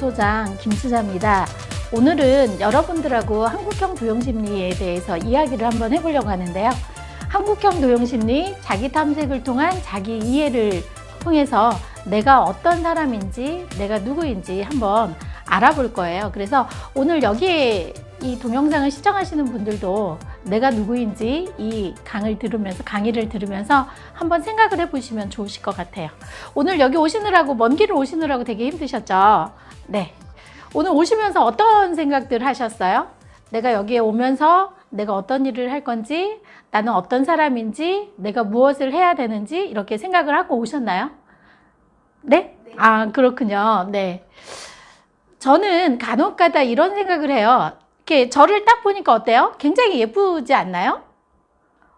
소장 김수자입니다. 오늘은 여러분들하고 한국형 도용심리에 대해서 이야기를 한번 해보려고 하는데요. 한국형 도용심리 자기 탐색을 통한 자기 이해를 통해서 내가 어떤 사람인지 내가 누구인지 한번 알아볼 거예요. 그래서 오늘 여기에 이 동영상을 시청하시는 분들도 내가 누구인지 이 강을 들으면서 강의를 들으면서 한번 생각을 해보시면 좋으실 것 같아요. 오늘 여기 오시느라고 먼 길을 오시느라고 되게 힘드셨죠? 네. 오늘 오시면서 어떤 생각들 하셨어요? 내가 여기에 오면서 내가 어떤 일을 할 건지, 나는 어떤 사람인지, 내가 무엇을 해야 되는지 이렇게 생각을 하고 오셨나요? 네? 아, 그렇군요. 네. 저는 간혹 가다 이런 생각을 해요. 이렇게 저를 딱 보니까 어때요? 굉장히 예쁘지 않나요?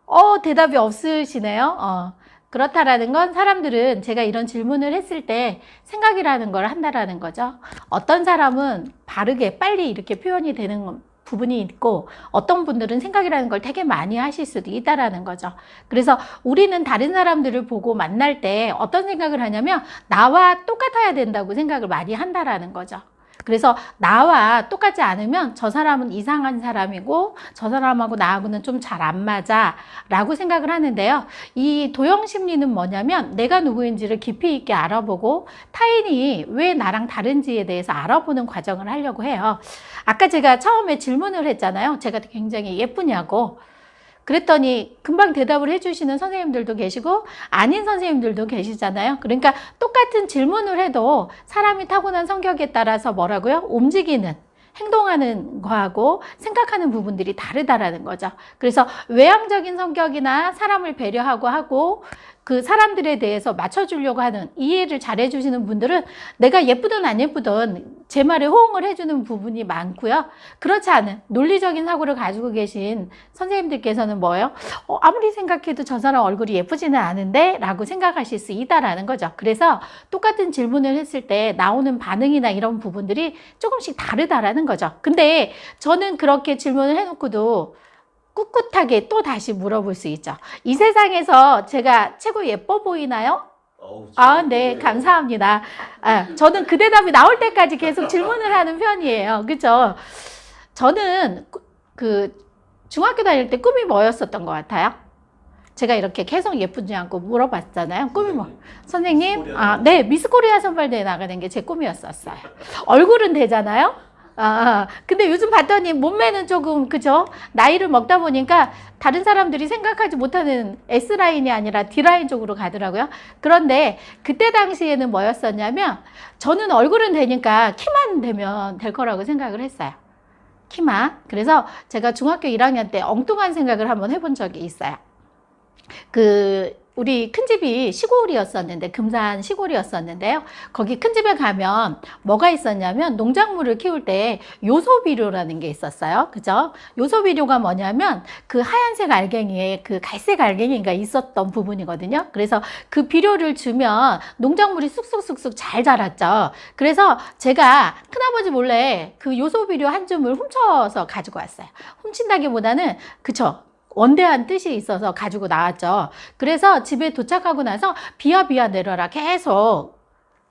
어, 대답이 없으시네요. 어. 그렇다라는 건 사람들은 제가 이런 질문을 했을 때 생각이라는 걸 한다라는 거죠. 어떤 사람은 바르게 빨리 이렇게 표현이 되는 부분이 있고 어떤 분들은 생각이라는 걸 되게 많이 하실 수도 있다라는 거죠. 그래서 우리는 다른 사람들을 보고 만날 때 어떤 생각을 하냐면 나와 똑같아야 된다고 생각을 많이 한다라는 거죠. 그래서 나와 똑같지 않으면 저 사람은 이상한 사람이고 저 사람하고 나하고는 좀 잘 안 맞아 라고 생각을 하는데요. 이 도형 심리는 뭐냐면 내가 누구인지를 깊이 있게 알아보고 타인이 왜 나랑 다른지에 대해서 알아보는 과정을 하려고 해요. 아까 제가 처음에 질문을 했잖아요. 제가 굉장히 예쁘냐고. 그랬더니 금방 대답을 해주시는 선생님들도 계시고 아닌 선생님들도 계시잖아요. 그러니까 똑같은 질문을 해도 사람이 타고난 성격에 따라서 뭐라고요? 움직이는 행동하는 거하고 생각하는 부분들이 다르다라는 거죠. 그래서 외향적인 성격이나 사람을 배려하고 하고 그 사람들에 대해서 맞춰주려고 하는 이해를 잘 해주시는 분들은 내가 예쁘든 안 예쁘든 제 말에 호응을 해주는 부분이 많고요. 그렇지 않은 논리적인 사고를 가지고 계신 선생님들께서는 뭐예요? 어, 아무리 생각해도 저 사람 얼굴이 예쁘지는 않은데 라고 생각하실 수 있다라는 거죠. 그래서 똑같은 질문을 했을 때 나오는 반응이나 이런 부분들이 조금씩 다르다라는 거죠. 근데 저는 그렇게 질문을 해놓고도 꿋꿋하게 또 다시 물어볼 수 있죠. 이 세상에서 제가 최고 예뻐 보이나요? 어우, 아, 네. 감사합니다. 아, 저는 그 대답이 나올 때까지 계속 질문을 하는 편이에요. 그죠? 저는 꾸- 그 중학교 다닐 때 꿈이 뭐였었던 것 같아요? 제가 이렇게 계속 예쁘지 않고 물어봤잖아요. 꿈이 뭐? 선생님, 아, 네, 미스 코리아 선발대회 나가는 게 제 꿈이었었어요. 얼굴은 되잖아요? 아, 근데 요즘 봤더니 몸매는 조금, 그죠? 나이를 먹다 보니까 다른 사람들이 생각하지 못하는 S라인이 아니라 D라인 쪽으로 가더라고요. 그런데 그때 당시에는 뭐였었냐면 저는 얼굴은 되니까 키만 되면 될 거라고 생각을 했어요. 키만. 그래서 제가 중학교 1학년 때 엉뚱한 생각을 한번 해본 적이 있어요. 그 우리 큰 집이 시골이었었는데 금산 시골이었었는데요. 거기 큰 집에 가면 뭐가 있었냐면 농작물을 키울 때 요소 비료라는 게 있었어요. 그죠? 요소 비료가 뭐냐면 그 하얀색 알갱이에 그 갈색 알갱이가 있었던 부분이거든요. 그래서 그 비료를 주면 농작물이 쑥쑥쑥쑥 잘 자랐죠. 그래서 제가 큰아버지 몰래 그 요소 비료 한 줌을 훔쳐서 가지고 왔어요. 훔친다기보다는 그쵸. 원대한 뜻이 있어서 가지고 나왔죠. 그래서 집에 도착하고 나서 비야 비야 내려라 계속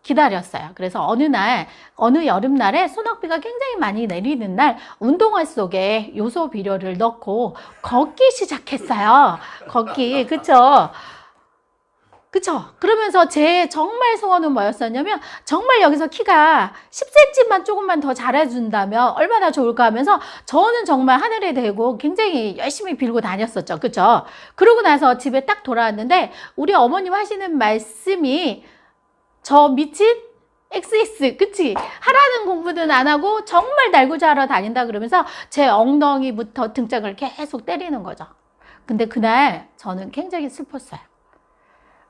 기다렸어요. 그래서 어느 날, 어느 여름날에 소낙비가 굉장히 많이 내리는 날 운동화 속에 요소 비료를 넣고 걷기 시작했어요. 걷기. 그쵸? 그쵸? 그러면서 제 정말 소원은 뭐였었냐면 정말 여기서 키가 10cm만 조금만 더 자라준다면 얼마나 좋을까 하면서 저는 정말 하늘에 대고 굉장히 열심히 빌고 다녔었죠. 그쵸? 그러고 나서 집에 딱 돌아왔는데 우리 어머님 하시는 말씀이 저 미친 XX, 그치? 하라는 공부는 안 하고 정말 날고자 하러 다닌다 그러면서 제 엉덩이부터 등짝을 계속 때리는 거죠. 근데 그날 저는 굉장히 슬펐어요.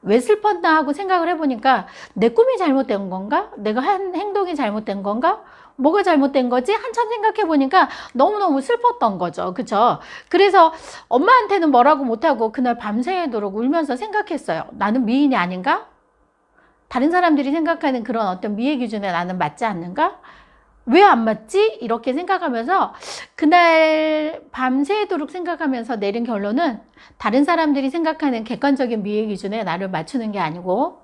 왜 슬펐나 하고 생각을 해보니까 내 꿈이 잘못된 건가? 내가 한 행동이 잘못된 건가? 뭐가 잘못된 거지? 한참 생각해 보니까 너무너무 슬펐던 거죠. 그죠? 그래서 엄마한테는 뭐라고 못하고 그날 밤새도록 울면서 생각했어요. 나는 미인이 아닌가? 다른 사람들이 생각하는 그런 어떤 미의 기준에 나는 맞지 않는가? 왜 안 맞지? 이렇게 생각하면서 그날 밤새도록 생각하면서 내린 결론은 다른 사람들이 생각하는 객관적인 미의 기준에 나를 맞추는 게 아니고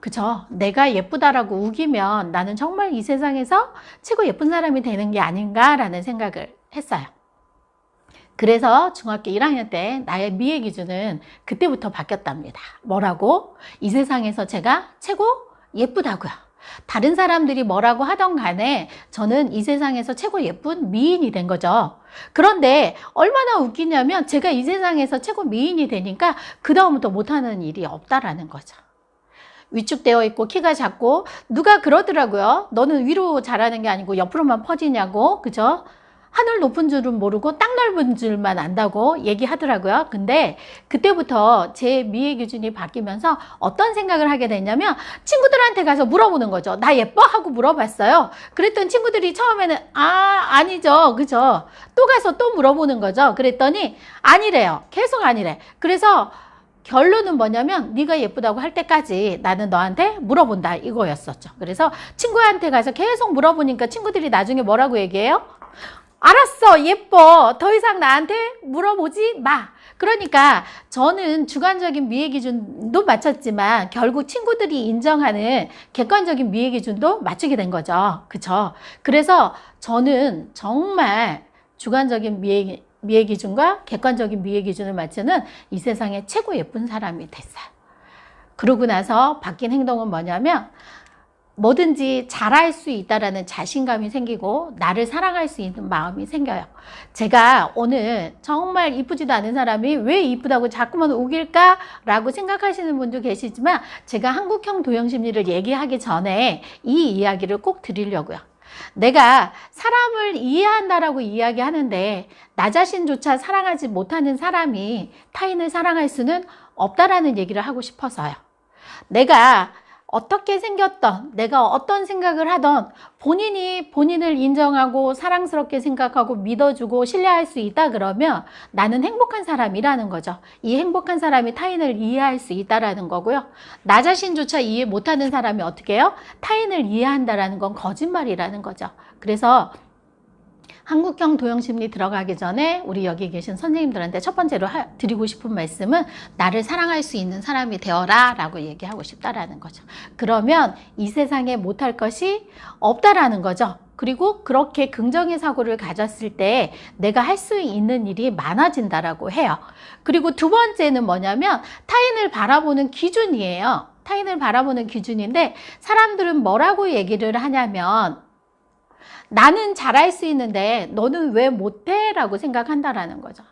그죠? 내가 예쁘다라고 우기면 나는 정말 이 세상에서 최고 예쁜 사람이 되는 게 아닌가라는 생각을 했어요. 그래서 중학교 1학년 때 나의 미의 기준은 그때부터 바뀌었답니다. 뭐라고? 이 세상에서 제가 최고 예쁘다고요. 다른 사람들이 뭐라고 하던 간에 저는 이 세상에서 최고 예쁜 미인이 된 거죠. 그런데 얼마나 웃기냐면 제가 이 세상에서 최고 미인이 되니까 그 다음부터 못하는 일이 없다라는 거죠. 위축되어 있고 키가 작고 누가 그러더라고요. 너는 위로 자라는 게 아니고 옆으로만 퍼지냐고. 그죠? 하늘 높은 줄은 모르고 땅 넓은 줄만 안다고 얘기하더라고요. 근데 그때부터 제 미의 기준이 바뀌면서 어떤 생각을 하게 됐냐면 친구들한테 가서 물어보는 거죠. 나 예뻐? 하고 물어봤어요. 그랬더니 친구들이 처음에는 아, 아니죠. 그죠? 또 가서 또 물어보는 거죠. 그랬더니 아니래요. 계속 아니래. 그래서 결론은 뭐냐면 네가 예쁘다고 할 때까지 나는 너한테 물어본다 이거였었죠. 그래서 친구한테 가서 계속 물어보니까 친구들이 나중에 뭐라고 얘기해요? 알았어, 예뻐. 더 이상 나한테 물어보지 마. 그러니까 저는 주관적인 미의 기준도 맞췄지만 결국 친구들이 인정하는 객관적인 미의 기준도 맞추게 된 거죠. 그쵸? 그래서 저는 정말 주관적인 미의, 미의 기준과 객관적인 미의 기준을 맞추는 이 세상에 최고 예쁜 사람이 됐어요. 그러고 나서 바뀐 행동은 뭐냐면 뭐든지 잘할 수 있다라는 자신감이 생기고 나를 사랑할 수 있는 마음이 생겨요. 제가 오늘 정말 이쁘지도 않은 사람이 왜 이쁘다고 자꾸만 우길까라고 생각하시는 분도 계시지만 제가 한국형 도형 심리를 얘기하기 전에 이 이야기를 꼭 드리려고요. 내가 사람을 이해한다라고 이야기하는데 나 자신조차 사랑하지 못하는 사람이 타인을 사랑할 수는 없다라는 얘기를 하고 싶어서요. 내가 어떻게 생겼던, 내가 어떤 생각을 하던 본인이 본인을 인정하고 사랑스럽게 생각하고 믿어주고 신뢰할 수 있다 그러면 나는 행복한 사람이라는 거죠. 이 행복한 사람이 타인을 이해할 수 있다라는 거고요. 나 자신조차 이해 못하는 사람이 어떻게 해요? 타인을 이해한다라는 건 거짓말이라는 거죠. 그래서 한국형 도형심리 들어가기 전에 우리 여기 계신 선생님들한테 첫 번째로 하, 드리고 싶은 말씀은 나를 사랑할 수 있는 사람이 되어라 라고 얘기하고 싶다라는 거죠. 그러면 이 세상에 못할 것이 없다라는 거죠. 그리고 그렇게 긍정의 사고를 가졌을 때 내가 할 수 있는 일이 많아진다라고 해요. 그리고 두 번째는 뭐냐면 타인을 바라보는 기준이에요. 타인을 바라보는 기준인데 사람들은 뭐라고 얘기를 하냐면 나는 잘할 수 있는데 너는 왜 못해? 라고 생각한다라는 거죠.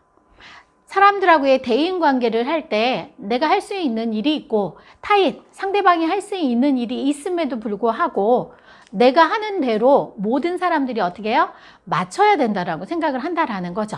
사람들하고의 대인 관계를 할 때 내가 할 수 있는 일이 있고 타인, 상대방이 할 수 있는 일이 있음에도 불구하고 내가 하는 대로 모든 사람들이 어떻게 해요? 맞춰야 된다라고 생각을 한다라는 거죠.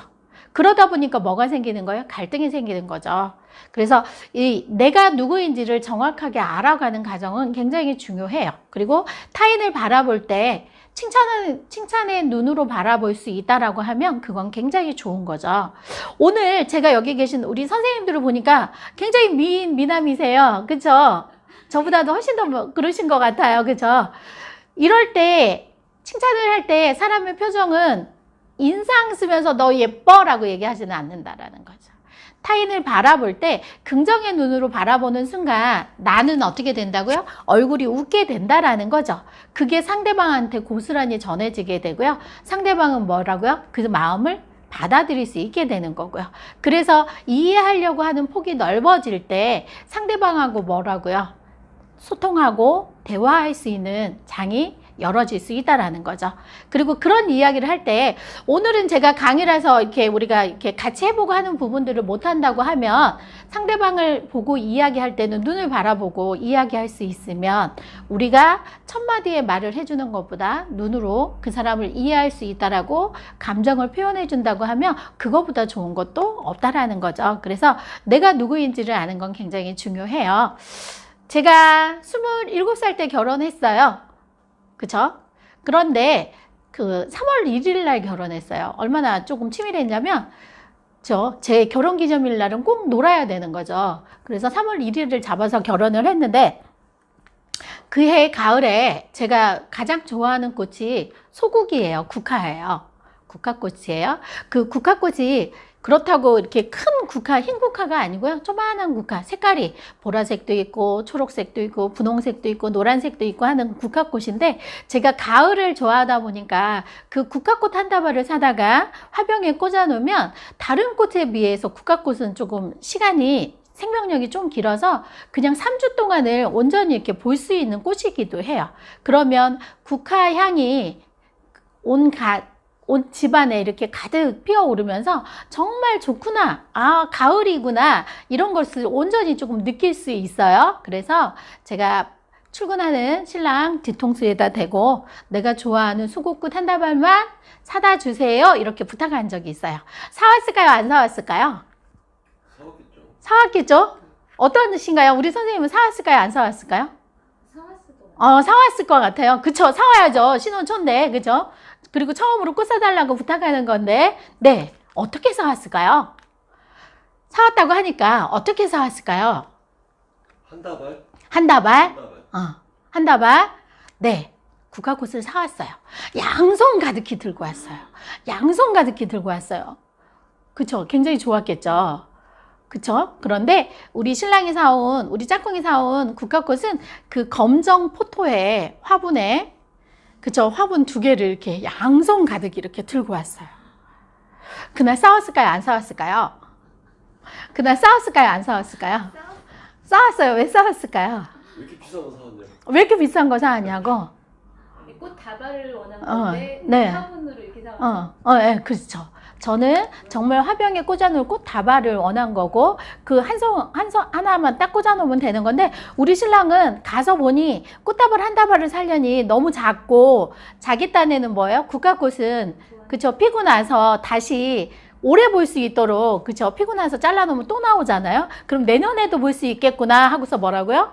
그러다 보니까 뭐가 생기는 거예요? 갈등이 생기는 거죠. 그래서 이 내가 누구인지를 정확하게 알아가는 과정은 굉장히 중요해요. 그리고 타인을 바라볼 때 칭찬을, 칭찬의 눈으로 바라볼 수 있다라고 하면 그건 굉장히 좋은 거죠. 오늘 제가 여기 계신 우리 선생님들을 보니까 굉장히 미인, 미남이세요. 그쵸? 저보다도 훨씬 더뭐 그러신 것 같아요. 그쵸? 이럴 때, 칭찬을 할 때 사람의 표정은 인상 쓰면서 너 예뻐라고 얘기하지는 않는다라는 거죠. 타인을 바라볼 때 긍정의 눈으로 바라보는 순간 나는 어떻게 된다고요? 얼굴이 웃게 된다라는 거죠. 그게 상대방한테 고스란히 전해지게 되고요. 상대방은 뭐라고요? 그 마음을 받아들일 수 있게 되는 거고요. 그래서 이해하려고 하는 폭이 넓어질 때 상대방하고 뭐라고요? 소통하고 대화할 수 있는 장이 열어질 수 있다라는 거죠. 그리고 그런 이야기를 할 때 오늘은 제가 강의라서 이렇게 우리가 이렇게 같이 해보고 하는 부분들을 못 한다고 하면 상대방을 보고 이야기할 때는 눈을 바라보고 이야기할 수 있으면 우리가 첫 마디의 말을 해주는 것보다 눈으로 그 사람을 이해할 수 있다라고 감정을 표현해 준다고 하면 그거보다 좋은 것도 없다라는 거죠. 그래서 내가 누구인지를 아는 건 굉장히 중요해요. 제가 27살 때 결혼했어요. 그쵸? 그런데 그 3월 1일 날 결혼했어요. 얼마나 조금 치밀했냐면 저제 결혼 기념일 날은 꼭 놀아야 되는 거죠. 그래서 3월 1일을 잡아서 결혼을 했는데 그해 가을에 제가 가장 좋아하는 꽃이 소국이에요. 국화예요. 국화꽃이에요. 그 국화꽃이 그렇다고 이렇게 큰 국화, 흰 국화가 아니고요. 조만한 국화, 색깔이 보라색도 있고, 초록색도 있고, 분홍색도 있고, 노란색도 있고 하는 국화꽃인데, 제가 가을을 좋아하다 보니까 그 국화꽃 한 다발을 사다가 화병에 꽂아 놓으면 다른 꽃에 비해서 국화꽃은 조금 시간이 생명력이 좀 길어서 그냥 3주 동안을 온전히 이렇게 볼 수 있는 꽃이기도 해요. 그러면 국화 향이 온 가, 온 집안에 이렇게 가득 피어오르면서 정말 좋구나. 아, 가을이구나. 이런 것을 온전히 조금 느낄 수 있어요. 그래서 제가 출근하는 신랑 뒤통수에다 대고 내가 좋아하는 수국꽃 한 다발만 사다 주세요. 이렇게 부탁한 적이 있어요. 사왔을까요? 안 사왔을까요? 사왔겠죠. 사왔겠죠? 어떤 뜻인가요? 우리 선생님은 사왔을까요? 안 사왔을까요? 사왔을 것 같아요. 어, 사왔을 것 같아요. 그쵸? 사와야죠. 신혼 초인데, 그죠? 그리고 처음으로 꽃 사달라고 부탁하는 건데, 네. 어떻게 사왔을까요? 사왔다고 하니까 어떻게 사왔을까요? 한 다발? 한 다발? 한 다발. 어, 한 다발? 네. 국화꽃을 사왔어요. 양손 가득히 들고 왔어요. 양손 가득히 들고 왔어요. 그쵸? 굉장히 좋았겠죠? 그쵸? 그런데 우리 신랑이 사온, 우리 짝꿍이 사온 국화꽃은 그 검정 포토에 화분에, 그쵸? 화분 두 개를 이렇게 양손 가득 이렇게 들고 왔어요. 그날 싸웠을까요? 안 싸웠을까요? 그날 싸웠을까요? 안 싸웠을까요? 싸웠어요. 왜 싸웠을까요? 왜 이렇게 비싼 거 사왔냐? 왜 이렇게 비싼 거 사냐고? 꽃 다발을 원한 어, 건데 네. 화분으로 이렇게 사왔 어, 어, 예, 그렇죠. 저는 정말 화병에 꽂아놓을 꽃 다발을 원한 거고 그 한 송, 한 송, 하나만 딱 꽂아놓으면 되는 건데 우리 신랑은 가서 보니 꽃다발 한 다발을 살려니 너무 작고 자기 딴에는 뭐예요? 국화꽃은 그쵸 피고 나서 다시 오래 볼 수 있도록 그쵸 피고 나서 잘라놓으면 또 나오잖아요. 그럼 내년에도 볼 수 있겠구나 하고서 뭐라고요?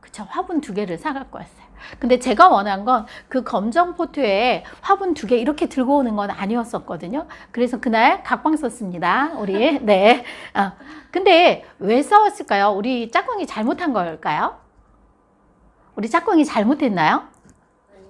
그쵸 화분 두 개를 사갖고 왔어요. 근데 제가 원한 건 그 검정 포트에 화분 두 개 이렇게 들고 오는 건 아니었었거든요. 그래서 그날 각방 썼습니다. 우리. 네. 어. 근데 왜 싸웠을까요? 우리 짝꿍이 잘못한 걸까요? 우리 짝꿍이 잘못했나요?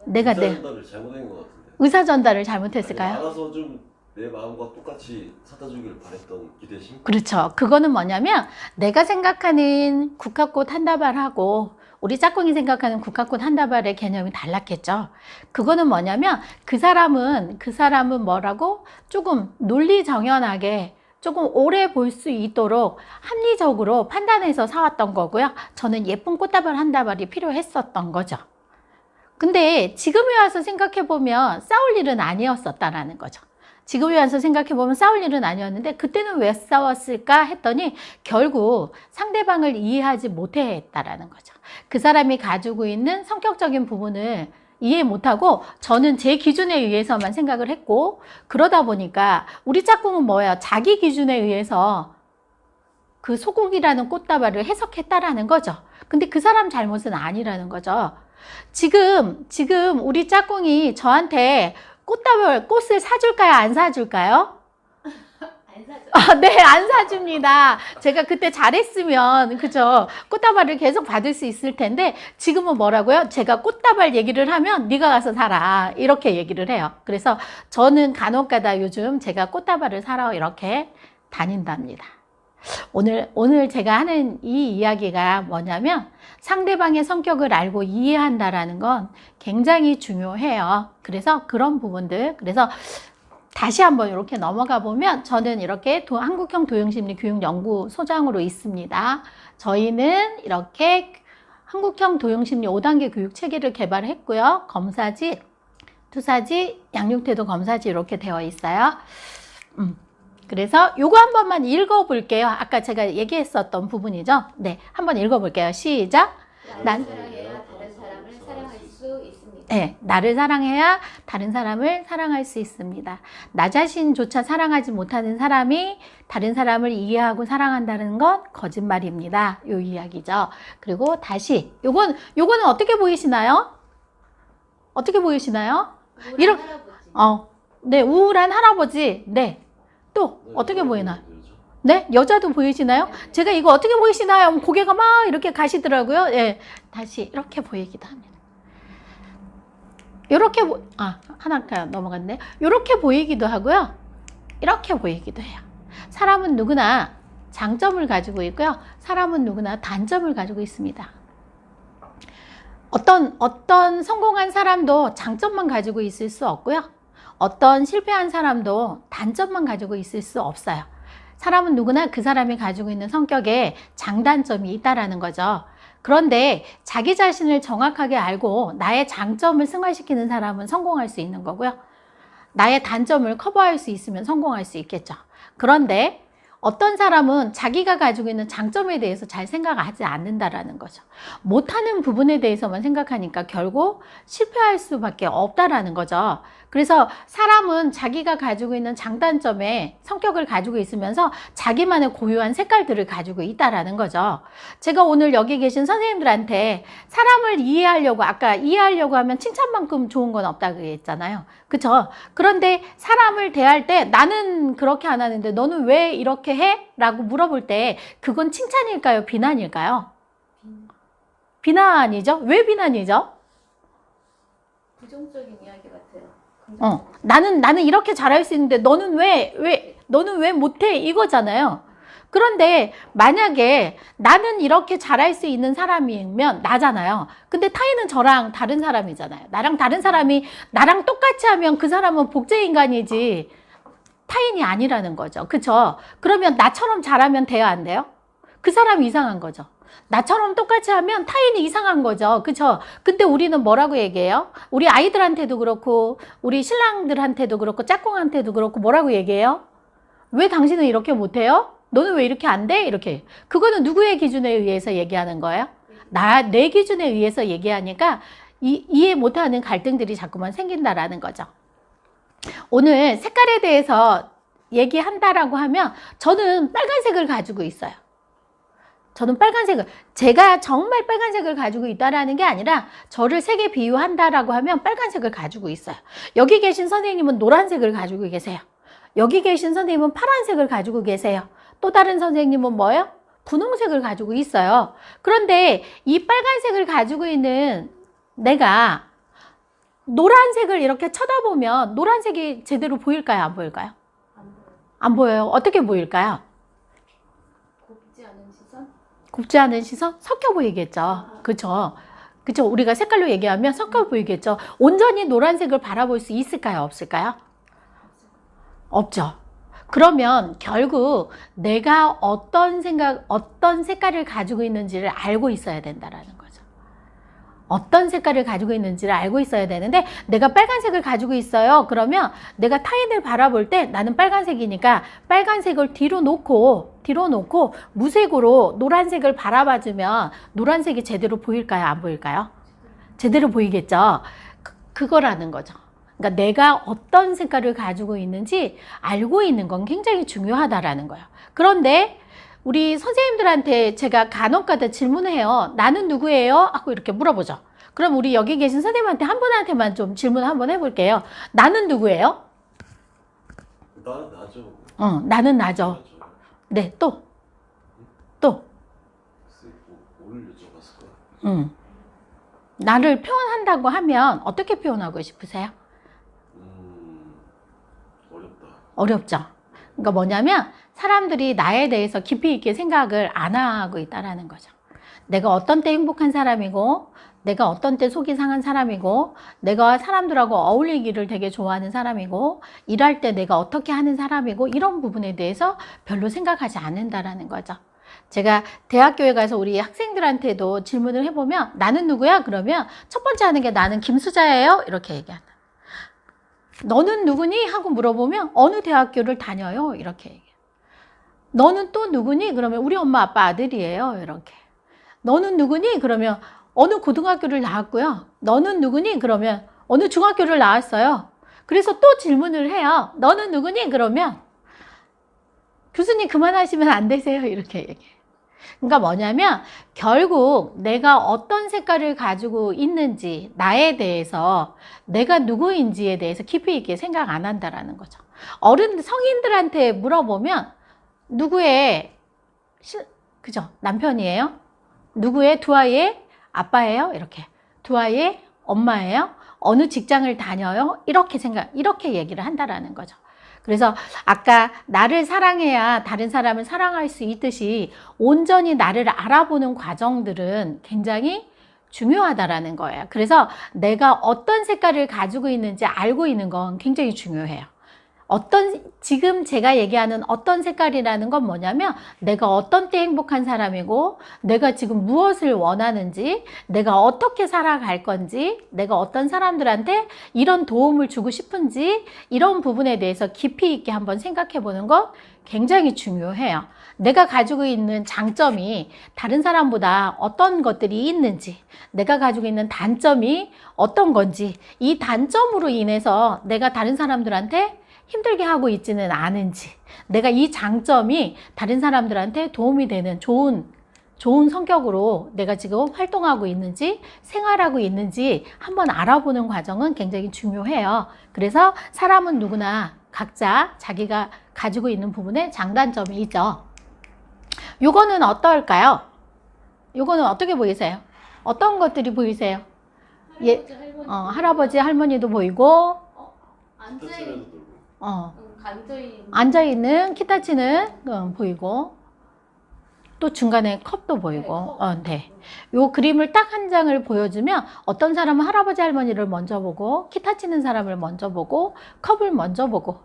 내가 내 전달을 잘못한 것 같은데. 의사 전달을 아니, 잘못했을까요? 알아서 좀 내 마음과 똑같이 사다 주기를 바랬던 기대심? 그렇죠. 그거는 뭐냐면 내가 생각하는 국화꽃 한 다발하고 우리 짝꿍이 생각하는 국화꽃 한 다발의 개념이 달랐겠죠. 그거는 뭐냐면 그 사람은 그 사람은 뭐라고 조금 논리정연하게 조금 오래 볼 수 있도록 합리적으로 판단해서 사왔던 거고요. 저는 예쁜 꽃다발 한 다발이 필요했었던 거죠. 근데 지금에 와서 생각해 보면 싸울 일은 아니었었다라는 거죠. 지금에 와서 생각해 보면 싸울 일은 아니었는데 그때는 왜 싸웠을까 했더니 결국 상대방을 이해하지 못했다라는 거죠. 그 사람이 가지고 있는 성격적인 부분을 이해 못하고 저는 제 기준에 의해서만 생각을 했고 그러다 보니까 우리 짝꿍은 뭐야? 자기 기준에 의해서 그 소고기라는 꽃다발을 해석했다라는 거죠. 근데 그 사람 잘못은 아니라는 거죠. 지금 지금 우리 짝꿍이 저한테 꽃다발 꽃을 사줄까요? 안 사줄까요? 안 사죠. 아, 네, 안 사줍니다. 제가 그때 잘했으면, 그죠? 꽃다발을 계속 받을 수 있을 텐데, 지금은 뭐라고요? 제가 꽃다발 얘기를 하면, 네가 가서 사라. 이렇게 얘기를 해요. 그래서 저는 간혹 가다 요즘 제가 꽃다발을 사러 이렇게 다닌답니다. 오늘, 오늘 제가 하는 이 이야기가 뭐냐면, 상대방의 성격을 알고 이해한다라는 건 굉장히 중요해요. 그래서 그런 부분들, 그래서 다시 한번 이렇게 넘어가 보면 저는 이렇게 도- 한국형 도형심리 교육연구소장으로 있습니다. 저희는 이렇게 한국형 도형심리 5단계 교육 체계를 개발했고요. 검사지, 투사지, 양육태도 검사지 이렇게 되어 있어요. 음. 그래서 요거 한 번만 읽어 볼게요. 아까 제가 얘기했었던 부분이죠. 네, 한번 읽어 볼게요. 시작. 난-. 네, 나를 사랑해야 다른 사람을 사랑할 수 있습니다. 나 자신조차 사랑하지 못하는 사람이 다른 사람을 이해하고 사랑한다는 건 거짓말입니다. 요 이야기죠. 그리고 다시 요건 요거는 어떻게 보이시나요? 어떻게 보이시나요? 우울한 이런- 할아버지. 어, 네, 우울한 할아버지. 네. 또 어떻게 보이나? 네, 여자도 보이시나요? 제가 이거 어떻게 보이시나요? 고개가 막 이렇게 가시더라고요. 예, 다시 이렇게 보이기도 합니다. 이렇게 보, 아 하나 넘어갔네. 이렇게 보이기도 하고요. 이렇게 보이기도 해요. 사람은 누구나 장점을 가지고 있고요. 사람은 누구나 단점을 가지고 있습니다. 어떤 어떤 성공한 사람도 장점만 가지고 있을 수 없고요. 어떤 실패한 사람도 단점만 가지고 있을 수 없어요. 사람은 누구나 그 사람이 가지고 있는 성격에 장단점이 있다라는 거죠. 그런데 자기 자신을 정확하게 알고 나의 장점을 승화시키는 사람은 성공할 수 있는 거고요. 나의 단점을 커버할 수 있으면 성공할 수 있겠죠. 그런데 어떤 사람은 자기가 가지고 있는 장점에 대해서 잘 생각하지 않는다라는 거죠. 못하는 부분에 대해서만 생각하니까 결국 실패할 수밖에 없다라는 거죠. 그래서 사람은 자기가 가지고 있는 장단점에 성격을 가지고 있으면서 자기만의 고유한 색깔들을 가지고 있다라는 거죠. 제가 오늘 여기 계신 선생님들한테 사람을 이해하려고 아까 이해하려고 하면 칭찬만큼 좋은 건 없다 그랬잖아요. 그쵸? 그런데 사람을 대할 때 나는 그렇게 안 하는데 너는 왜 이렇게 해? 라고 물어볼 때 그건 칭찬일까요? 비난일까요? 비난이죠? 왜 비난이죠? 부정적인 이야기 같아요. 어, 나는 나는 이렇게 잘할 수 있는데 너는 왜 왜 너는 왜 못해 이거잖아요. 그런데 만약에 나는 이렇게 잘할 수 있는 사람이면 나잖아요. 근데 타인은 저랑 다른 사람이잖아요. 나랑 다른 사람이 나랑 똑같이 하면 그 사람은 복제 인간이지 타인이 아니라는 거죠. 그쵸? 그러면 나처럼 잘하면 돼요, 안 돼요? 그 사람이 이상한 거죠. 나처럼 똑같이 하면 타인이 이상한 거죠. 그쵸? 근데 우리는 뭐라고 얘기해요? 우리 아이들한테도 그렇고, 우리 신랑들한테도 그렇고, 짝꿍한테도 그렇고, 뭐라고 얘기해요? 왜 당신은 이렇게 못해요? 너는 왜 이렇게 안 돼? 이렇게. 그거는 누구의 기준에 의해서 얘기하는 거예요? 나, 내 기준에 의해서 얘기하니까 이, 이해 못하는 갈등들이 자꾸만 생긴다라는 거죠. 오늘 색깔에 대해서 얘기한다라고 하면 저는 빨간색을 가지고 있어요. 저는 빨간색을 제가 정말 빨간색을 가지고 있다라는 게 아니라 저를 색에 비유한다라고 하면 빨간색을 가지고 있어요. 여기 계신 선생님은 노란색을 가지고 계세요. 여기 계신 선생님은 파란색을 가지고 계세요. 또 다른 선생님은 뭐예요? 분홍색을 가지고 있어요. 그런데 이 빨간색을 가지고 있는 내가 노란색을 이렇게 쳐다보면 노란색이 제대로 보일까요? 안 보일까요? 안 보여요. 어떻게 보일까요? 곱지 않은 시선? 섞여 보이겠죠. 그쵸? 그쵸? 우리가 색깔로 얘기하면 섞여 보이겠죠. 온전히 노란색을 바라볼 수 있을까요? 없을까요? 없죠. 그러면 결국 내가 어떤 생각, 어떤 색깔을 가지고 있는지를 알고 있어야 된다라는 거죠. 어떤 색깔을 가지고 있는지를 알고 있어야 되는데 내가 빨간색을 가지고 있어요. 그러면 내가 타인을 바라볼 때 나는 빨간색이니까 빨간색을 뒤로 놓고 뒤로 놓고 무색으로 노란색을 바라봐주면 노란색이 제대로 보일까요? 안 보일까요? 제대로 보이겠죠. 그, 그거라는 거죠. 그러니까 내가 어떤 색깔을 가지고 있는지 알고 있는 건 굉장히 중요하다라는 거예요. 그런데 우리 선생님들한테 제가 간혹가다 질문을 해요. 나는 누구예요? 하고 이렇게 물어보죠. 그럼 우리 여기 계신 선생님한테 한 분한테만 좀 질문 한번 해볼게요. 나는 누구예요? 나는 나죠. 어, 나는 나죠. 네, 또. 또. 음. 나를 표현한다고 하면 어떻게 표현하고 싶으세요? 음, 어렵다. 어렵죠. 그러니까 뭐냐면 사람들이 나에 대해서 깊이 있게 생각을 안 하고 있다라는 거죠. 내가 어떤 때 행복한 사람이고, 내가 어떤 때 속이 상한 사람이고, 내가 사람들하고 어울리기를 되게 좋아하는 사람이고, 일할 때 내가 어떻게 하는 사람이고, 이런 부분에 대해서 별로 생각하지 않는다라는 거죠. 제가 대학교에 가서 우리 학생들한테도 질문을 해보면, 나는 누구야? 그러면 첫 번째 하는 게 나는 김수자예요? 이렇게 얘기한다. 너는 누구니? 하고 물어보면 어느 대학교를 다녀요? 이렇게 얘기해. 너는 또 누구니? 그러면 우리 엄마 아빠 아들이에요. 이렇게. 너는 누구니? 그러면 어느 고등학교를 나왔고요. 너는 누구니? 그러면 어느 중학교를 나왔어요. 그래서 또 질문을 해요. 너는 누구니? 그러면 교수님 그만하시면 안 되세요. 이렇게 얘기해. 그러니까 뭐냐면 결국 내가 어떤 색깔을 가지고 있는지 나에 대해서 내가 누구인지에 대해서 깊이 있게 생각 안 한다라는 거죠. 어른 성인들한테 물어보면 누구의 실, 그죠 남편이에요? 누구의 두 아이의 아빠예요? 이렇게 두 아이의 엄마예요? 어느 직장을 다녀요? 이렇게 생각 이렇게 얘기를 한다라는 거죠. 그래서 아까 나를 사랑해야 다른 사람을 사랑할 수 있듯이 온전히 나를 알아보는 과정들은 굉장히 중요하다라는 거예요. 그래서 내가 어떤 색깔을 가지고 있는지 알고 있는 건 굉장히 중요해요. 어떤 지금 제가 얘기하는 어떤 색깔이라는 건 뭐냐면 내가 어떤 때 행복한 사람이고 내가 지금 무엇을 원하는지 내가 어떻게 살아갈 건지 내가 어떤 사람들한테 이런 도움을 주고 싶은지 이런 부분에 대해서 깊이 있게 한번 생각해 보는 건 굉장히 중요해요. 내가 가지고 있는 장점이 다른 사람보다 어떤 것들이 있는지 내가 가지고 있는 단점이 어떤 건지 이 단점으로 인해서 내가 다른 사람들한테 힘들게 하고 있지는 않은지, 내가 이 장점이 다른 사람들한테 도움이 되는 좋은, 좋은 성격으로 내가 지금 활동하고 있는지, 생활하고 있는지 한번 알아보는 과정은 굉장히 중요해요. 그래서 사람은 누구나 각자 자기가 가지고 있는 부분에 장단점이 있죠. 요거는 어떨까요? 요거는 어떻게 보이세요? 어떤 것들이 보이세요? 예, 할아버지 할머니. 어, 할아버지, 할머니도 보이고, 스타츠라도 돌고. 어, 응, 앉아있는. 앉아 있는 키타치는 음, 보이고. 또 중간에 컵도 보이고. 어, 네. 요 그림을 딱 한 장을 보여주면 어떤 사람은 할아버지 할머니를 먼저 보고 기타 치는 사람을 먼저 보고 컵을 먼저 보고.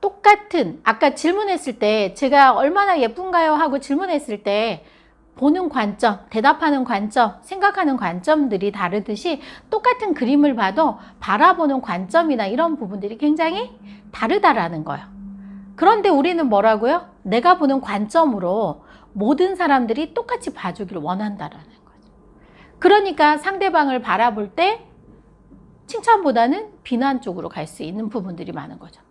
똑같은 아까 질문했을 때 제가 얼마나 예쁜가요? 하고 질문했을 때 보는 관점, 대답하는 관점, 생각하는 관점들이 다르듯이 똑같은 그림을 봐도 바라보는 관점이나 이런 부분들이 굉장히 다르다라는 거예요. 그런데 우리는 뭐라고요? 내가 보는 관점으로 모든 사람들이 똑같이 봐주기를 원한다라는 거죠. 그러니까 상대방을 바라볼 때 칭찬보다는 비난 쪽으로 갈 수 있는 부분들이 많은 거죠.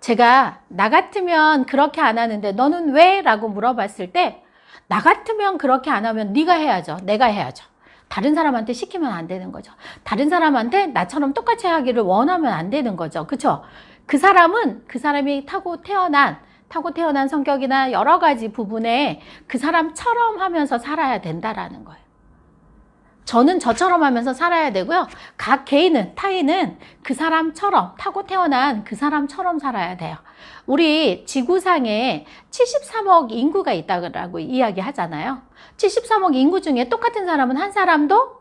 제가 나 같으면 그렇게 안 하는데 너는 왜? 라고 물어봤을 때 나 같으면 그렇게 안 하면 네가 해야죠. 내가 해야죠. 다른 사람한테 시키면 안 되는 거죠. 다른 사람한테 나처럼 똑같이 하기를 원하면 안 되는 거죠. 그쵸? 그 사람은 그 사람이 타고 태어난, 타고 태어난 성격이나 여러 가지 부분에 그 사람처럼 하면서 살아야 된다라는 거예요. 저는 저처럼 하면서 살아야 되고요. 각 개인은, 타인은 그 사람처럼, 타고 태어난 그 사람처럼 살아야 돼요. 우리 지구상에 73억 인구가 있다고 이야기 하잖아요. 73억 인구 중에 똑같은 사람은 한 사람도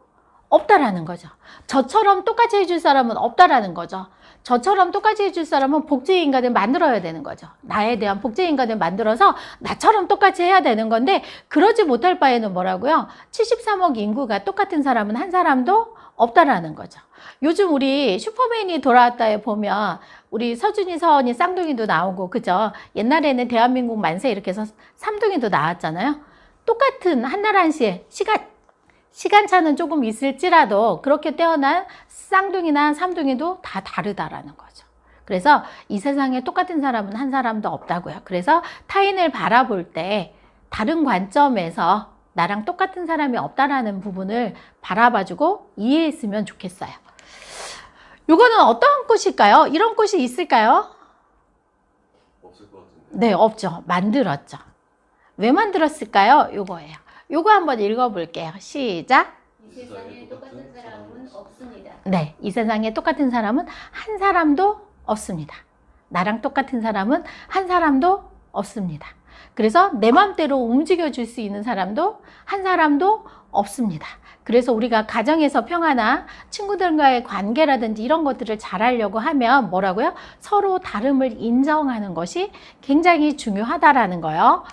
없다라는 거죠. 저처럼 똑같이 해줄 사람은 없다라는 거죠. 저처럼 똑같이 해줄 사람은 복제 인간을 만들어야 되는 거죠. 나에 대한 복제 인간을 만들어서 나처럼 똑같이 해야 되는 건데 그러지 못할 바에는 뭐라고요? 73억 인구가 똑같은 사람은 한 사람도 없다라는 거죠. 요즘 우리 슈퍼맨이 돌아왔다에 보면 우리 서준이, 서원이, 쌍둥이도 나오고 그죠? 옛날에는 대한민국 만세 이렇게 해서 삼둥이도 나왔잖아요. 똑같은 한날 한시에 시간 시간차는 조금 있을지라도 그렇게 태어난 쌍둥이나 삼둥이도 다 다르다라는 거죠. 그래서 이 세상에 똑같은 사람은 한 사람도 없다고요. 그래서 타인을 바라볼 때 다른 관점에서 나랑 똑같은 사람이 없다라는 부분을 바라봐주고 이해했으면 좋겠어요. 요거는 어떤 꽃일까요? 이런 꽃이 있을까요? 없을 것 같은데. 네, 없죠. 만들었죠. 왜 만들었을까요? 요거예요. 요거 한번 읽어볼게요. 시작. 이 세상에 똑같은 사람은 없습니다. 네, 이 세상에 똑같은 사람은 한 사람도 없습니다. 나랑 똑같은 사람은 한 사람도 없습니다. 그래서 내 맘대로 움직여 줄 수 있는 사람도 한 사람도 없습니다. 그래서 우리가 가정에서 평화나 친구들과의 관계라든지 이런 것들을 잘하려고 하면 뭐라고요? 서로 다름을 인정하는 것이 굉장히 중요하다라는 거예요.